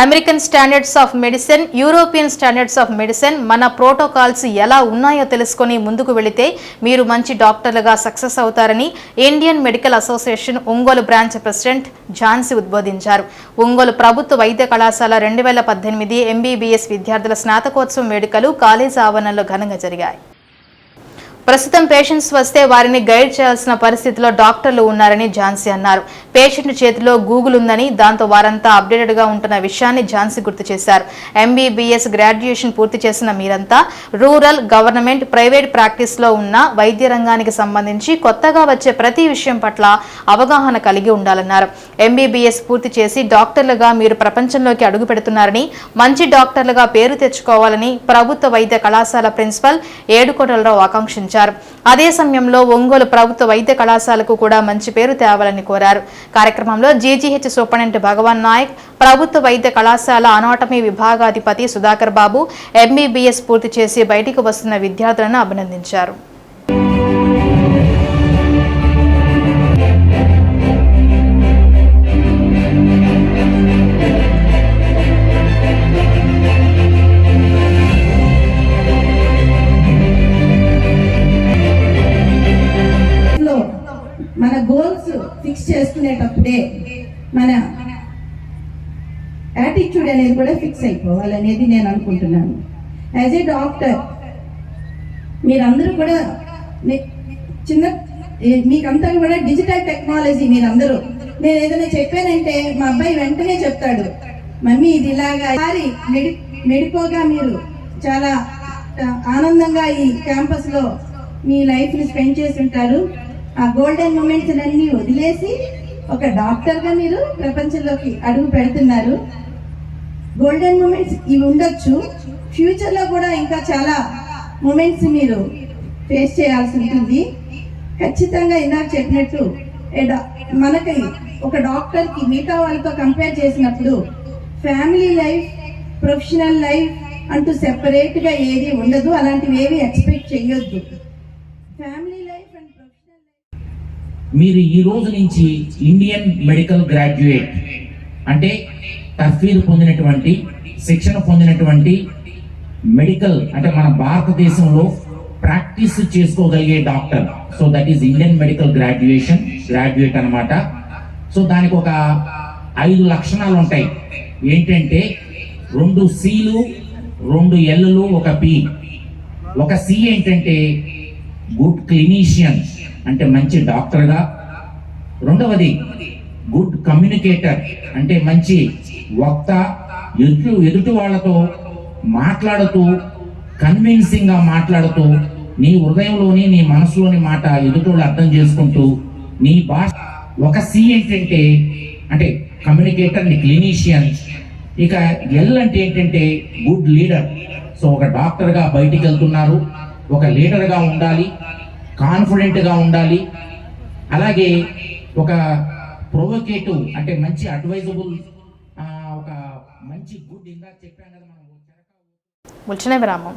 American standards of medicine European standards of medicine మన protocols ఎలా ఉన్నాయో తెలుసుకొని ముందుకు వెళితే మీరు మంచి డాక్టర్లుగా సక్సెస్ అవుతారని Indian Medical Association Ongole branch president Jhansi ఉద్బోధించారు. Ongole ప్రభుత్వ వైద్య కళాశాల రెండు వేల పద్దెనిమిది ఎంబీబీఎస్ విద్యార్థుల స్నాతకోత్సవం వేడుకలు కాలేజీ ఆవరణలో ఘనంగా జరిగాయి. ప్రస్తుతం పేషెంట్స్ వస్తే వారిని గైడ్ చేయాల్సిన పరిస్థితిలో డాక్టర్లు ఉన్నారని ఝాన్సీ అన్నారు. పేషెంట్ చేతిలో గూగుల్ ఉందని దాంతో వారంతా అప్డేటెడ్గా ఉంటున్న విషయాన్ని ఝాన్సీ గుర్తు చేశారు. ఎంబీబీఎస్ గ్రాడ్యుయేషన్ పూర్తి చేసిన మీరంతా రూరల్ గవర్నమెంట్ ప్రైవేట్ ప్రాక్టీస్లో ఉన్న వైద్య రంగానికి సంబంధించి కొత్తగా వచ్చే ప్రతి విషయం పట్ల అవగాహన కలిగి ఉండాలన్నారు. ఎంబీబీఎస్ పూర్తి చేసి డాక్టర్లుగా మీరు ప్రపంచంలోకి అడుగు పెడుతున్నారని మంచి డాక్టర్లుగా పేరు తెచ్చుకోవాలని ప్రభుత్వ వైద్య కళాశాల ప్రిన్సిపల్ ఏడుకోటలరావు ఆకాంక్షించారు. అదే సమయంలో ఒంగోలు ప్రభుత్వ వైద్య కళాశాలకు కూడా మంచి పేరు తేవాలని కోరారు. కార్యక్రమంలో జీజీహెచ్ సూపరింటెండెంట్ భగవాన్ నాయక్ ప్రభుత్వ వైద్య కళాశాల అనాటమీ విభాగాధిపతి సుధాకర్ బాబు ఎంబీబీఎస్ పూర్తి చేసి బయటికి వస్తున్న విద్యార్థులను అభినందించారు. చేసుకునేటప్పుడే మన యాటిట్యూడ్ అనేది కూడా ఫిక్స్ అయిపోవాలనేది నేను అనుకుంటున్నాను. యాజ్ ఏ డాక్టర్ మీరందరూ కూడా చిన్న మీకంతా కూడా డిజిటల్ టెక్నాలజీ మీరందరూ. నేను ఏదైనా చెప్పానంటే మా అబ్బాయి వెంటనే చెప్తాడు మమ్మీ ఇది ఇలాగా సారి మెడి మెడిపోగా మీరు చాలా ఆనందంగా ఈ క్యాంపస్లో మీ లైఫ్ని స్పెండ్ చేసి ఉంటారు. ఆ గోల్డెన్ మూమెంట్స్ అన్ని వదిలేసి ఒక డాక్టర్గా మీరు ప్రపంచంలోకి అడుగు పెడుతున్నారు. గోల్డెన్ మూమెంట్స్ ఇవి ఉండొచ్చు. ఫ్యూచర్లో కూడా ఇంకా చాలా మూమెంట్స్ మీరు ఫేస్ చేయాల్సి ఉంటుంది. ఖచ్చితంగా ఇందాక చెప్పినట్టు మనకి ఒక డాక్టర్కి మిగతా వాళ్ళతో కంపేర్ చేసినప్పుడు ఫ్యామిలీ లైఫ్ ప్రొఫెషనల్ లైఫ్ అంటూ సెపరేట్గా ఏది ఉండదు. అలాంటివి ఏవి ఎక్స్పెక్ట్ చేయొద్దు family life and professional life మీరు ఈ రోజు నుంచి ఇండియన్ మెడికల్ గ్రాడ్యుయేట్ అంటే తఫీదు పొందినటువంటి శిక్షణ పొందినటువంటి మెడికల్ అంటే మన భారతదేశంలో ప్రాక్టీస్ చేసుకోగలిగే doctor so that is Indian medical graduation graduate అన్నమాట. సో దానికి ఒక ఐదు లక్షణాలు ఉంటాయి. ఏంటంటే రెండు సీలు రెండు ఎల్లు ఒక పి ఒక సి ఏంటంటే గుడ్ క్లినీషియన్ అంటే మంచి డాక్టర్గా. రెండవది గుడ్ కమ్యూనికేటర్ అంటే మంచి వక్త ఎదుటి ఎదుటి వాళ్ళతో మాట్లాడుతూ కన్విన్సింగ్గా మాట్లాడుతూ నీ హృదయంలోని నీ మనసులోని మాట ఎదుటోళ్ళు అర్థం చేసుకుంటూ నీ భాష ఒక సి ఏంటంటే అంటే కమ్యూనికేటర్ని క్లినీషియన్. ఇక ఎల్ అంటే ఏంటంటే గుడ్ లీడర్. సో ఒక డాక్టర్గా బయటికి వెళ్తున్నారు ఒక లీడర్గా ఉండాలి. కాన్ఫిడెంట్గా ఉండాలి. అలాగే ఒక ప్రొవోకేటివ్ అంటే మంచి అడ్వైజబుల్ ఒక మంచి గుడ్ ఇందాక చెప్పాను కదా మనం ముల్చనే విరామం